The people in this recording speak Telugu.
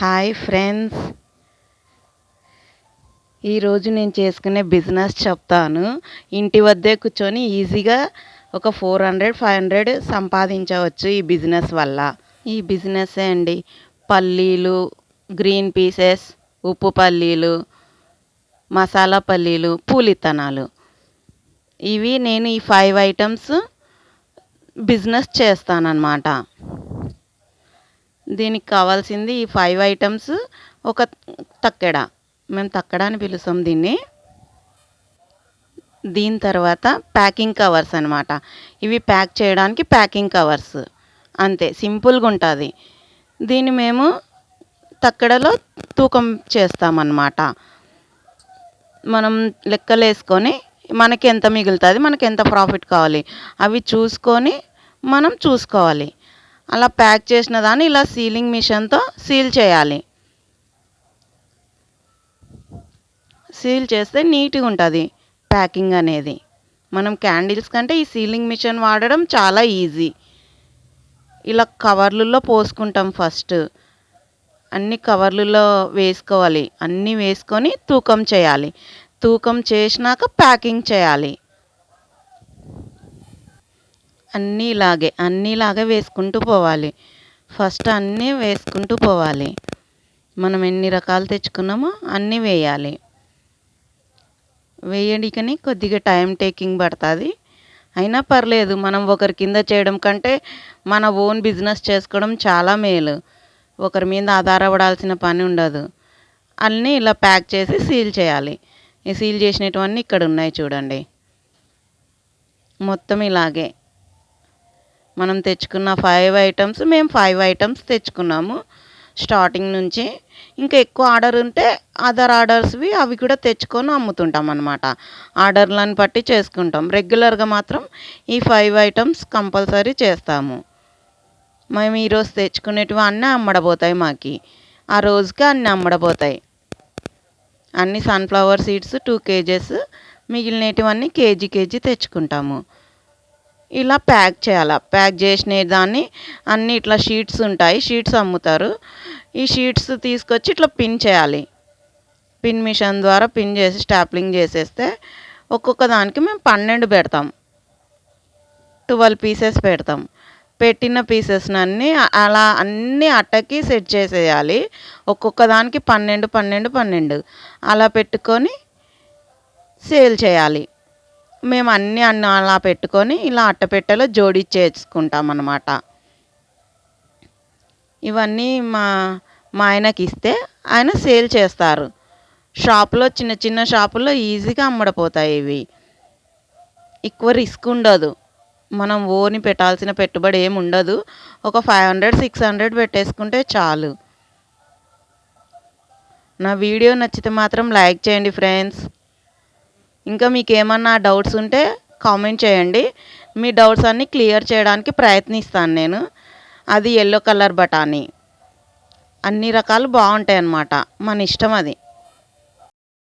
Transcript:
Hi friends. ఈరోజు నేను చేసుకునే బిజినెస్ చెప్తాను. ఇంటి వద్దే కూర్చొని ఈజీగా ఒక ఫోర్ హండ్రెడ్ ఫైవ్ హండ్రెడ్ సంపాదించవచ్చు ఈ బిజినెస్ వల్ల. ఈ బిజినెస్ అండి? పల్లీలు గ్రీన్ పీసెస్ ఉప్పు పల్లీలు మసాలా పల్లీలు పూలిత్తనాలు ఇవి నేను ఈ ఫైవ్ ఐటమ్స్ బిజినెస్ చేస్తానన్నమాట. దీనికి కావాల్సింది ఈ ఫైవ్ ఐటమ్స్ ఒక తక్కెడ. మేము తక్కెడ అని పిలుస్తాం దీన్ని. దీని తర్వాత ప్యాకింగ్ కవర్స్ అనమాట ఇవి ప్యాక్ చేయడానికి ప్యాకింగ్ కవర్స్ అంతే సింపుల్గా ఉంటుంది. దీన్ని మేము తక్కెడలో తూకం చేస్తామన్నమాట. మనం లెక్కలు వేసుకొని మనకి ఎంత మిగులుతుంది మనకి ఎంత ప్రాఫిట్ కావాలి అవి చూసుకొని మనం చూసుకోవాలి. అలా ప్యాక్ చేసిన దాన్ని ఇలా సీలింగ్ మిషన్తో సీల్ చేయాలి. సీల్ చేస్తే నీట్గా ఉంటుంది ప్యాకింగ్ అనేది. మనం క్యాండిల్స్ కంటే ఈ సీలింగ్ మిషన్ వాడడం చాలా ఈజీ. ఇలా కవర్లలో పోసుకుంటాం ఫస్ట్. అన్ని కవర్లలో వేసుకోవాలి. అన్నీ వేసుకొని తూకం చేయాలి. తూకం చేసినాక ప్యాకింగ్ చేయాలి. అన్నీ ఇలాగే అన్నీ ఇలాగే వేసుకుంటూ పోవాలి. ఫస్ట్ అన్నీ వేసుకుంటూ పోవాలి. మనం ఎన్ని రకాలు తెచ్చుకున్నామో అన్నీ వేయాలి. వేయడికని కొద్దిగా టైం టేకింగ్ పడుతుంది. అయినా పర్లేదు మనం ఒకరి కింద చేయడం కంటే మన ఓన్ బిజినెస్ చేసుకోవడం చాలా మేలు. ఒకరి మీద ఆధారపడాల్సిన పని ఉండదు. అన్నీ ఇలా ప్యాక్ చేసి సీల్ చేయాలి. ఈ సీల్ చేసినటువన్నీ ఇక్కడ ఉన్నాయి చూడండి. మొత్తం ఇలాగే. మనం తెచ్చుకున్న ఫైవ్ ఐటమ్స్ మేము ఫైవ్ ఐటమ్స్ తెచ్చుకున్నాము. స్టార్టింగ్ నుంచి ఇంకా ఎక్కువ ఆర్డర్ ఉంటే అదర్ ఆర్డర్స్వి అవి కూడా తెచ్చుకొని అమ్ముతుంటాం అనమాట ఆర్డర్లను బట్టి చేసుకుంటాం. రెగ్యులర్గా మాత్రం ఈ ఫైవ్ ఐటమ్స్ కంపల్సరీ చేస్తాము. మేము ఈరోజు తెచ్చుకునేటివి అన్నీ అమ్మడబోతాయి మాకి. ఆ రోజుకి అన్నీ అమ్మడబోతాయి. అన్ని సన్ఫ్లవర్ సీడ్స్ టూ కేజెస్ మిగిలినటివన్నీ కేజీ కేజీ తెచ్చుకుంటాము. ఇలా ప్యాక్ చేయాలి? ప్యాక్ చేసిన దాన్ని అన్ని ఇట్లా షీట్స్ ఉంటాయి షీట్స్ అమ్ముతారు. ఈ షీట్స్ తీసుకొచ్చి ఇట్లా పిన్ చేయాలి. పిన్ మిషన్ ద్వారా పిన్ చేసి స్టాప్లింగ్ చేసేస్తే ఒక్కొక్క దానికి మేము పన్నెండు పెడతాం. ట్వెల్వ్ పీసెస్ పెడతాం. పెట్టిన పీసెస్ని అన్నీ అలా అన్నీ అట్టకి సెట్ చేసేయాలి. ఒక్కొక్క దానికి పన్నెండు పన్నెండు పన్నెండు. అలా పెట్టుకొని సేల్ చేయాలి. మేము అన్నీ అన్ని అలా పెట్టుకొని ఇలా అట్టపెట్టెలో జోడించేసుకుంటాం అన్నమాట ఇవన్నీ మా మా ఆయనకి ఇస్తే ఆయన సేల్ చేస్తారు. షాపులో చిన్న చిన్న షాపుల్లో ఈజీగా అమ్మడిపోతాయి ఇవి. ఎక్కువ రిస్క్ ఉండదు. మనం ఓని పెట్టాల్సిన పెట్టుబడి ఏమి ఉండదు. ఒక ఫైవ్ హండ్రెడ్ సిక్స్ హండ్రెడ్ పెట్టేసుకుంటే చాలు. నా వీడియో నచ్చితే మాత్రం లైక్ చేయండి ఫ్రెండ్స్. ఇంకా మీకు ఏమన్నా డౌట్స్ ఉంటే కామెంట్ చేయండి. మీ డౌట్స్ అన్నీ క్లియర్ చేయడానికి ప్రయత్నిస్తాను నేను. అది ఎల్లో కలర్ బఠానీ. అన్ని రకాలు బాగుంటాయి అన్నమాట మన ఇష్టం అది.